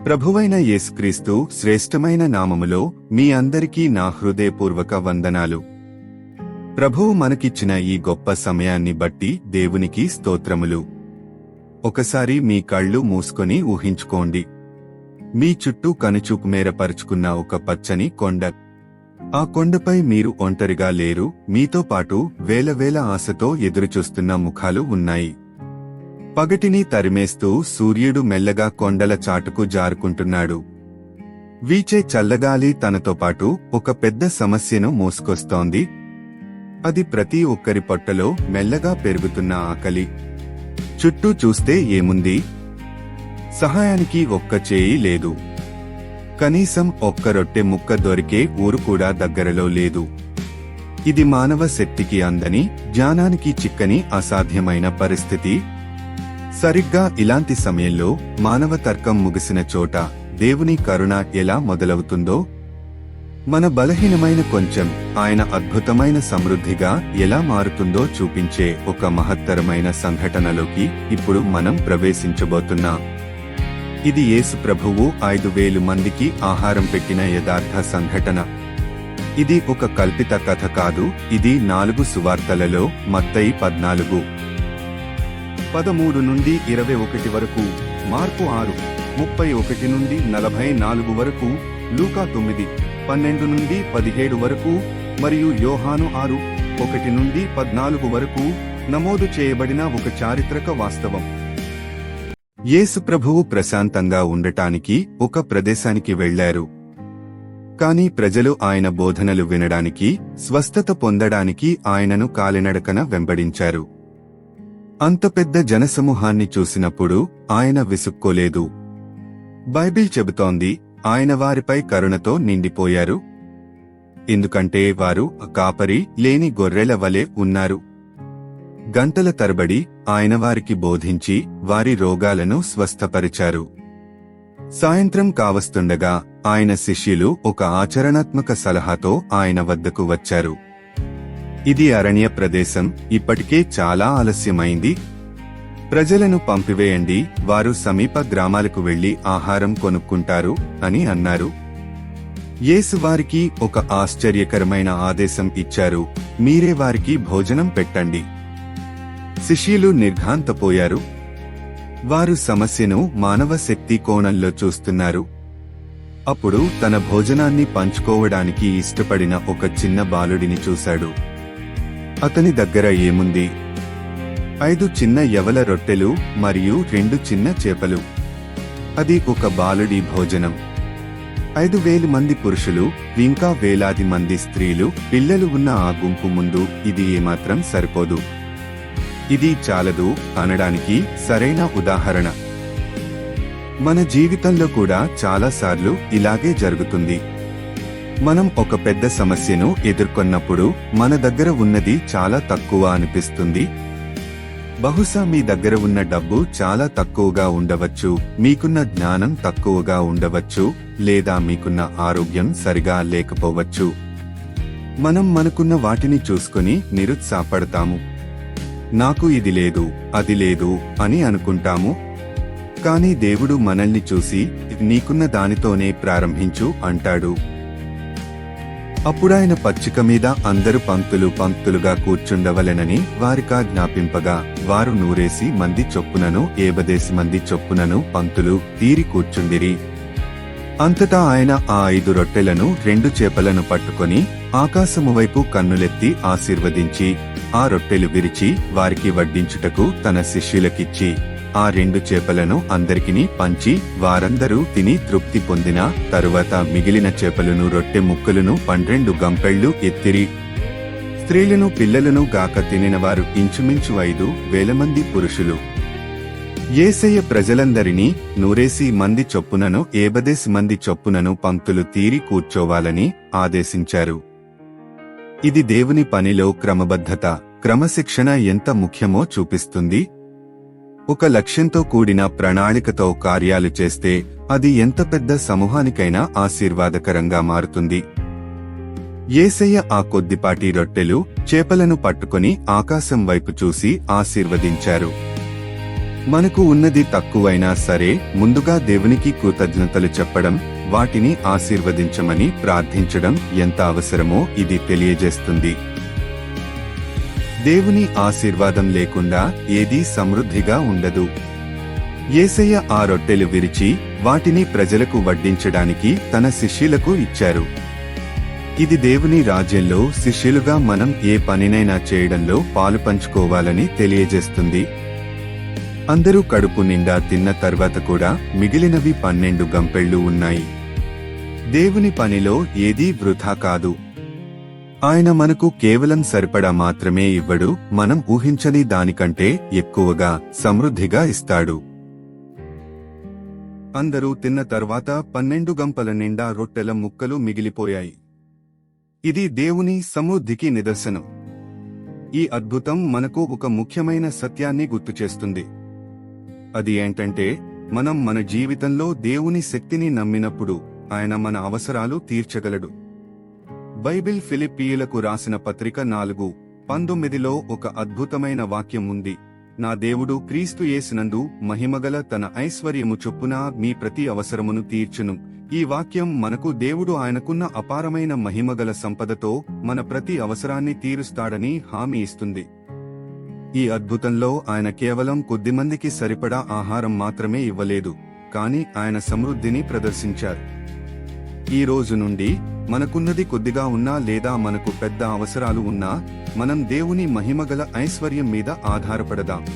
ప్రభువైన యేసుక్రీస్తు శ్రేష్టమైన నామములో మీ అందరికీ నా హృదయపూర్వక వందనాలు. ప్రభువు మనకిచ్చిన ఈ గొప్ప సమయాన్ని బట్టి దేవునికి స్తోత్రములు. ఒకసారి మీ కళ్ళు మూసుకొని ఊహించుకోండి. మీ చుట్టూ కనుచూపు మేర పరుచుకున్న ఒక పచ్చని కొండ. ఆ కొండపై మీరు ఒంటరిగా లేరు మీతో పాటు వేల వేల ఆశతో ఎదురుచూస్తున్న ముఖాలు ఉన్నాయి. పగటిని తరిమేస్తూ సూర్యుడు మెల్లగా కొండల చాటుకు జారుకుంటున్నాడు. వీచే చల్లగాలి తనతో పాటు ఒక పెద్ద సమస్యను మోసుకొస్తోంది. అది ప్రతి ఒక్కరి పొట్టలో మెల్లగా పెరుగుతున్న ఆకలి. చుట్టూ చూస్తే ఏముంది? సహాయానికి ఒక్క చేయి లేదు. కనీసం ఒక్క రొట్టె ముక్క దొరికే ఊరు కూడా దగ్గరలో లేదు. ఇది మానవ శక్తికి అందని జ్ఞానానికి చిక్కని అసాధ్యమైన పరిస్థితి. సరిగ్గా ఇలాంటి సమయంలో మానవ తర్కం ముగిసిన చోట దేవుని కరుణ ఎలా మొదలవుతుందో? మన బలహీనమైన కొంచెం ఆయన అద్భుతమైన సమృద్ధిగా ఎలా మారుతుందో చూపించే ఒక మహత్తరమైన సంఘటనలోకి ఇప్పుడు మనం ప్రవేశించబోతున్నాం. ఇది యేసు ప్రభువు ఐదు వేలు మందికి ఆహారం పెట్టిన యథార్థ సంఘటన. ఇది ఒక కల్పిత కథ కాదు ఇది నాలుగు సువార్తలలో మత్తయి పద్నాలుగు. పదమూడు నుండి ఇరవై ఒకటి వరకు మార్పు ఆరు ముప్పై ఒకటి నుండి నలభై నాలుగు వరకు లూకా తొమ్మిది పన్నెండు నుండి పదిహేడు వరకు మరియు యోహాను ఆరు ఒకటి నుండి పద్నాలుగు వరకు నమోదు చేయబడిన ఒక చారిత్రక వాస్తవం. యేసు ప్రభువు ప్రశాంతంగా ఉండటానికి ఒక ప్రదేశానికి వెళ్ళారు కానీ ప్రజలు ఆయన బోధనలు వినడానికి స్వస్థత పొందడానికి ఆయనను కాలినడకన వెంబడించారు. అంత పెద్ద జనసమూహాన్ని చూసినప్పుడు ఆయన విసుక్కోలేదు. బైబిల్ చెబుతోంది ఆయన వారిపై కరుణతో నిండిపోయారు. ఎందుకంటే వారు కాపరి లేని గొర్రెల వలె ఉన్నారు. గంటల తరబడి ఆయన వారికి బోధించి వారి రోగాలను స్వస్థపరిచారు. సాయంత్రం కావస్తుండగా ఆయన శిష్యులు ఒక ఆచరణాత్మక సలహాతో ఆయన వద్దకు వచ్చారు. ఇది అరణ్య ప్రదేశం. ఇప్పటికే చాలా ఆలస్యమైంది. ప్రజలను పంపివేయండి. వారు సమీప గ్రామాలకు వెళ్ళి ఆహారం కొనుక్కుంటారు అని అన్నారు. యేసు వారికి ఒక ఆశ్చర్యకరమైన ఆదేశం ఇచ్చారు. మీరే వారికి భోజనం పెట్టండి. శిష్యులు నిర్ఘాంతపోయారు. వారు సమస్యను మానవ శక్తి కోణంలో చూస్తున్నారు. అప్పుడు తన భోజనాన్ని పంచుకోవడానికి ఇష్టపడిన ఒక చిన్న బాలుడిని చూశాడు. అతని దగ్గర ఏముంది? ఐదు చిన్న యవల రొట్టెలు మరియు రెండు చిన్న చేపలు. అది ఒక బాలుడి భోజనం. ఐదు వేలు మంది పురుషులు ఇంకా వేలాది మంది స్త్రీలు పిల్లలు ఉన్న ఆ గుంపు ముందు ఇది ఏమాత్రం సరిపోదు. ఇది చాలదు అనడానికి సరైన ఉదాహరణ. మన జీవితంలో కూడా చాలాసార్లు ఇలాగే జరుగుతుంది. మనం ఒక పెద్ద సమస్యను ఎదుర్కొన్నప్పుడు మన దగ్గర ఉన్నది చాలా తక్కువ అనిపిస్తుంది. బహుశా మీ దగ్గర ఉన్న డబ్బు చాలా తక్కువగా ఉండవచ్చు మీకున్న జ్ఞానం తక్కువగా ఉండవచ్చు లేదా మీకున్న ఆరోగ్యం సరిగా లేకపోవచ్చు. మనం మనకున్న వాటిని చూసుకుని నిరుత్సాహపడతాము. నాకు ఇది లేదు అది లేదు అని అనుకుంటాము. కానీ దేవుడు మనల్ని చూసి నీకున్న దానితోనే ప్రారంభించు అంటాడు. అప్పుడాయన పచ్చిక మీద అందరు పంక్తులు పంక్తులుగా కూర్చుండవలెనని వారికా జ్ఞాపింపగా వారు నూరేసి మంది చొప్పునను ఏబదేసి మంది చొప్పునను పంక్తులు తీరి కూర్చుండిరి. అంతటా ఆయన ఆ ఐదు రొట్టెలను రెండు చేపలను పట్టుకొని ఆకాశము వైపు కన్నులెత్తి ఆశీర్వదించి ఆ రొట్టెలు విరిచి వారికి వడ్డించుటకు తన శిష్యులకిచ్చి ఆ రెండు చేపలను అందరికిని పంచి వారందరూ తిని తృప్తి పొందిన తరువాత మిగిలిన చేపలను రొట్టె ముక్కలను పన్నెండు గంపెళ్ళు ఎత్తిరి. స్త్రీలను పిల్లలను గాక తినినవారు ఇంచుమించు ఐదు వేల మంది పురుషులు. ఏసయ్య ప్రజలందరినీ నూరేసి మంది చొప్పునను ఏబదేసి మంది చొప్పునను పంక్తులు తీరి కూర్చోవాలని ఆదేశించారు. ఇది దేవుని పనిలో క్రమబద్ధత క్రమశిక్షణ ఎంత ముఖ్యమో చూపిస్తుంది. ఒక లక్ష్యంతో కూడిన ప్రణాళికతో కార్యాలు చేస్తే అది ఎంత పెద్ద సమూహానికైనా ఆశీర్వాదకరంగా మారుతుంది. ఏసయ్య ఆ కొద్దిపాటి రొట్టెలు చేపలను పట్టుకొని ఆకాశం వైపు చూసి ఆశీర్వదించారు. మనకు ఉన్నది తక్కువైనా సరే ముందుగా దేవునికి కృతజ్ఞతలు చెప్పడం వాటిని ఆశీర్వదించమని ప్రార్థించడం ఎంత అవసరమో ఇది తెలియజేస్తుంది. దేవుని ఆశీర్వాదం లేకుండా ఏదీ సమృద్ధిగా ఉండదు. యేసయ్య ఆ రొట్టెలు విరిచి వాటిని ప్రజలకు వడ్డించడానికి తన శిష్యులకు ఇచ్చారు. ఇది దేవుని రాజ్యంలో శిష్యులుగా మనం ఏ పనినైనా చేయడంలో పాలు పంచుకోవాలని తెలియజేస్తుంది. అందరూ కడుపు నిండా తిన్న తర్వాత కూడా మిగిలినవి పన్నెండు గంపెళ్ళు ఉన్నాయి. దేవుని పనిలో ఏదీ వృధా కాదు. ఆయన మనకు కేవలం సరిపడా మాత్రమే ఇవ్వడు మనం ఊహించని దానికంటే ఎక్కువగా సమృద్ధిగా ఇస్తాడు. అందరూ తిన్న తర్వాత పన్నెండు గంపల నిండా రొట్టెల ముక్కలు మిగిలిపోయాయి. ఇది దేవుని సమృద్ధికి నిదర్శనం. ఈ అద్భుతం మనకు ఒక ముఖ్యమైన సత్యాన్ని గుర్తుచేస్తుంది అది ఏంటంటే మనం మన జీవితంలో దేవుని శక్తిని నమ్మినప్పుడు ఆయన మన అవసరాలు తీర్చగలడు. బైబిల్ ఫిలిప్పీయులకు రాసిన పత్రిక నాలుగు పంతొమ్మిదిలో ఒక అద్భుతమైన వాక్యం ఉంది. నా దేవుడు క్రీస్తు యేసునందు మహిమగల తన ఐశ్వర్యము చొప్పున మీ ప్రతి అవసరమును తీర్చును. ఈ వాక్యం మనకు దేవుడు ఆయనకున్న అపారమైన మహిమగల సంపదతో మన ప్రతి అవసరాన్ని తీరుస్తాడని హామీ ఇస్తుంది. ఈ అద్భుతంలో ఆయన కేవలం కొద్దిమందికి సరిపడా ఆహారం మాత్రమే ఇవ్వలేదు కాని ఆయన సమృద్ధిని ప్రదర్శించారు. ఈ రోజు నుండి మనకున్నది కొద్దిగా ఉన్నా లేదా మనకు పెద్ద అవసరాలు ఉన్నా మనం దేవుని మహిమగల ఐశ్వర్యం మీద ఆధారపడదాం.